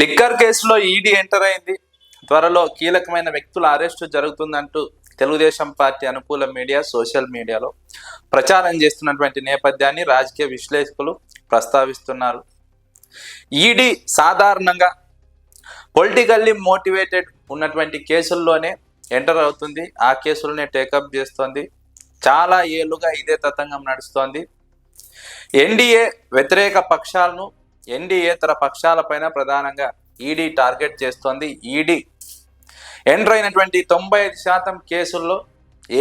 Liquor కేసులో ED enter అయింది. త్వరలో కీలకమైన వ్యక్తుల అరెస్టు జరుగుతుందంటూ తెలుగుదేశం పార్టీ అనుకూల మీడియా సోషల్ మీడియాలో ప్రచారం చేస్తున్నటువంటి నేపథ్యాన్ని రాజకీయ విశ్లేషకులు ప్రస్తావిస్తున్నారు. ఈడీ సాధారణంగా పొలిటికల్లీ మోటివేటెడ్ ఉన్నటువంటి కేసుల్లోనే ఎంటర్ అవుతుంది. ఆ కేసులనే టేకప్ చేస్తోంది. చాలా ఏళ్ళుగా ఇదే తతంగం నడుస్తోంది. ఎన్డీఏ వ్యతిరేక పక్షాలను ఎన్డీఏతర పక్షాలపైన ప్రధానంగా ఈడీ టార్గెట్ చేస్తోంది ఈడీ. ఎంటర్ అయినటువంటి తొంభై ఐదు శాతం కేసుల్లో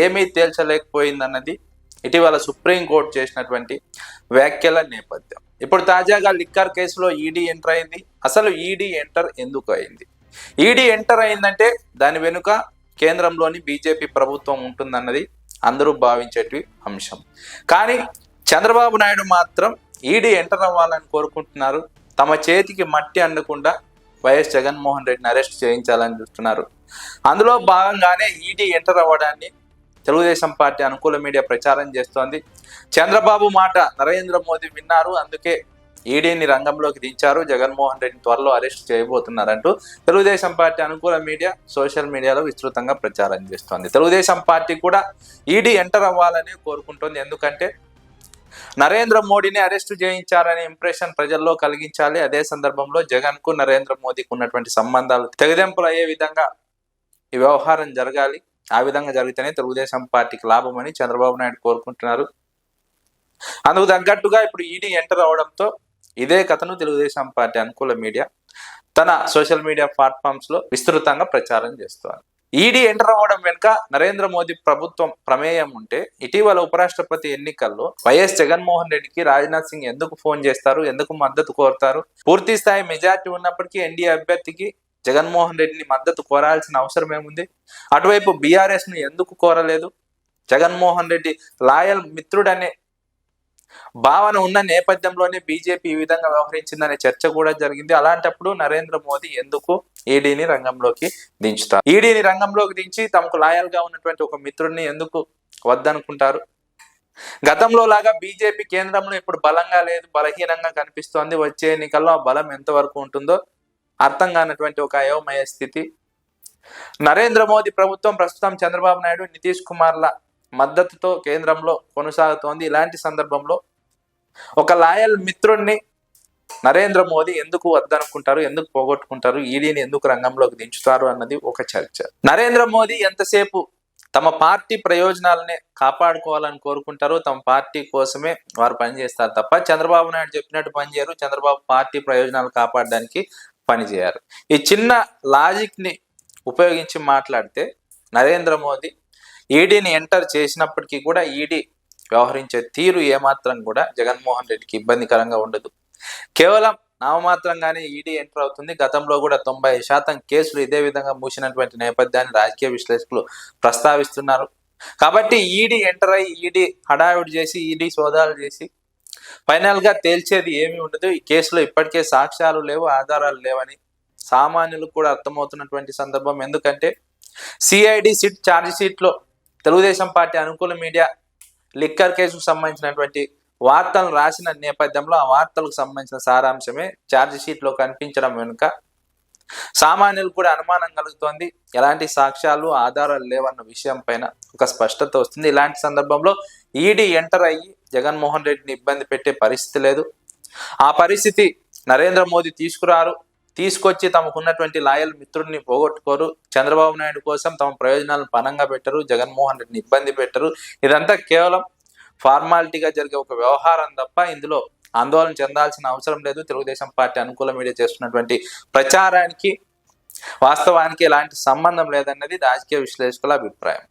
ఏమీ తేల్చలేకపోయిందన్నది ఇటీవల సుప్రీంకోర్టు చేసినటువంటి వ్యాఖ్యల నేపథ్యం. ఇప్పుడు తాజాగా లిక్కర్ కేసులో ఈడీ ఎంటర్ అయింది. అసలు ఈడీ ఎంటర్ ఎందుకు అయింది? ఈడీ ఎంటర్ అయిందంటే దాని వెనుక కేంద్రంలోని బీజేపీ ప్రభుత్వం ఉంటుందన్నది అందరూ భావించేటి అంశం. కానీ చంద్రబాబు నాయుడు మాత్రం ఈడీ ఎంటర్ అవ్వాలని కోరుకుంటున్నారు. తమ చేతికి మట్టి అందకుండా వైఎస్ జగన్మోహన్ రెడ్డిని అరెస్ట్ చేయించాలని చూస్తున్నారు. అందులో భాగంగానే ఈడీ ఎంటర్ అవ్వడాన్ని తెలుగుదేశం పార్టీ అనుకూల మీడియా ప్రచారం చేస్తోంది. చంద్రబాబు మాట నరేంద్ర మోదీ విన్నారు. అందుకే ఈడీని రంగంలోకి దించారు. జగన్మోహన్ రెడ్డిని త్వరలో అరెస్ట్ చేయబోతున్నారంటూ తెలుగుదేశం పార్టీ అనుకూల మీడియా సోషల్ మీడియాలో విస్తృతంగా ప్రచారం చేస్తోంది. తెలుగుదేశం పార్టీ కూడా ఈడీ ఎంటర్ అవ్వాలని కోరుకుంటోంది. ఎందుకంటే నరేంద్ర మోడీని అరెస్ట్ చేయించారనే ఇంప్రెషన్ ప్రజల్లో కలిగించాలి. అదే సందర్భంలో జగన్కు నరేంద్ర మోదీకి ఉన్నటువంటి సంబంధాలు తెగదెంపులు అయ్యే విధంగా ఈ వ్యవహారం జరగాలి. ఆ విధంగా జరిగితేనే తెలుగుదేశం పార్టీకి లాభమని చంద్రబాబు నాయుడు కోరుకుంటున్నారు. అందుకు తగ్గట్టుగా ఇప్పుడు ఈడీ ఎంటర్ అవడంతో ఇదే కథను తెలుగుదేశం పార్టీ అనుకూల మీడియా తన సోషల్ మీడియా ప్లాట్ఫామ్స్లో విస్తృతంగా ప్రచారం చేస్తోంది. ఈడీ ఎంటర్ అవ్వడం వెనుక నరేంద్ర మోదీ ప్రభుత్వం ప్రమేయం ఉంటే ఇటీవల ఉపరాష్ట్రపతి ఎన్నికల్లో వైఎస్ జగన్మోహన్ రెడ్డికి రాజ్నాథ్ సింగ్ ఎందుకు ఫోన్ చేస్తారు? ఎందుకు మద్దతు కోరుతారు? పూర్తి స్థాయి మెజార్టీ ఉన్నప్పటికీ ఎన్డీఏ అభ్యర్థికి జగన్మోహన్ రెడ్డిని మద్దతు కోరాల్సిన అవసరం ఏముంది? అటువైపు బీఆర్ఎస్ను ఎందుకు కోరలేదు? జగన్మోహన్ రెడ్డి లాయల్ మిత్రుడనే భావన ఉన్న నేపథ్యంలోనే బీజేపీ ఈ విధంగా వ్యవహరించిందనే చర్చ కూడా జరిగింది. అలాంటప్పుడు నరేంద్ర మోదీ ఎందుకు ఈడీని రంగంలోకి దించుతారు? ఈడీని రంగంలోకి దించి తమకు లాయల్గా ఉన్నటువంటి ఒక మిత్రుడిని ఎందుకు వద్దనుకుంటారు? గతంలో లాగా బీజేపీ కేంద్రంలో ఇప్పుడు బలంగా లేదు బలహీనంగా కనిపిస్తోంది. వచ్చే ఎన్నికల్లో ఆ బలం ఎంతవరకు ఉంటుందో అర్థం కానటువంటి ఒక అయోమయ స్థితి. నరేంద్ర మోదీ ప్రభుత్వం ప్రస్తుతం చంద్రబాబు నాయుడు నితీష్ కుమార్ల మద్దతుతో కేంద్రంలో కొనసాగుతోంది. ఇలాంటి సందర్భంలో ఒక లాయల్ మిత్రుణ్ణి నరేంద్ర మోదీ ఎందుకు వద్దనుకుంటారు? ఎందుకు పోగొట్టుకుంటారు? ఈడీని ఎందుకు రంగంలోకి దించుతారు? అన్నది ఒక చర్చ. నరేంద్ర మోదీ ఎంతసేపు తమ పార్టీ ప్రయోజనాలనే కాపాడుకోవాలని కోరుకుంటారు తమ పార్టీ కోసమే వారు పనిచేస్తారు తప్ప చంద్రబాబు నాయుడు చెప్పినట్టు పనిచేయరు చంద్రబాబు పార్టీ ప్రయోజనాలు కాపాడడానికి పనిచేయరు ఈ చిన్న లాజిక్ని ఉపయోగించి మాట్లాడితే నరేంద్ర మోదీ ఈడీని ఎంటర్ చేసినప్పటికీ కూడా ఈడీ వ్యవహరించే తీరు ఏమాత్రం కూడా జగన్మోహన్ రెడ్డికి ఇబ్బందికరంగా ఉండదు. కేవలం నామమాత్రంగానే ఈడీ ఎంటర్ అవుతుంది. గతంలో కూడా తొంభై శాతం కేసులు ఇదే విధంగా మూసినటువంటి నేపథ్యాన్ని రాజకీయ విశ్లేషకులు ప్రస్తావిస్తున్నారు. కాబట్టి ఈడీ ఎంటర్ అయ్యి ఈడీ హడావిడి చేసి ఈడీ సోదాలు చేసి ఫైనల్గా తేల్చేది ఏమీ ఉండదు. ఈ కేసులో ఇప్పటికే సాక్ష్యాలు లేవు ఆధారాలు లేవని సామాన్యులకు కూడా అర్థమవుతున్నటువంటి సందర్భం. ఎందుకంటే సిఐడి సిట్ ఛార్జ్ షీట్లో తెలుగుదేశం పార్టీ అనుకూల మీడియా లిక్కర్ కేసుకు సంబంధించినటువంటి వార్తలను రాసిన నేపథ్యంలో ఆ వార్తలకు సంబంధించిన సారాంశమే ఛార్జ్ షీట్లో కనిపించడం వెనుక సామాన్యులకు కూడా అనుమానం కలుగుతోంది. ఎలాంటి సాక్ష్యాలు ఆధారాలు లేవన్న విషయం పైన ఒక స్పష్టత వస్తుంది. ఇలాంటి సందర్భంలో ఈడీ ఎంటర్ అయ్యి జగన్మోహన్ రెడ్డిని ఇబ్బంది పెట్టే పరిస్థితి లేదు. ఆ పరిస్థితి నరేంద్ర మోదీ తీసుకురారు. తీసుకొచ్చి తమకున్నటువంటి లాయల్ మిత్రుడిని పోగొట్టుకోరు. చంద్రబాబు నాయుడు కోసం తమ ప్రయోజనాలను పనంగా పెట్టరు. జగన్మోహన్ రెడ్డిని ఇబ్బంది పెట్టరు. ఇదంతా కేవలం ఫార్మాలిటీగా జరిగే ఒక వ్యవహారం తప్ప ఇందులో ఆందోళన చెందాల్సిన అవసరం లేదు. తెలుగుదేశం పార్టీ అనుకూల మీడియా చేస్తున్నటువంటి ప్రచారానికి వాస్తవానికి ఎలాంటి సంబంధం లేదన్నది రాజకీయ విశ్లేషకుల అభిప్రాయం.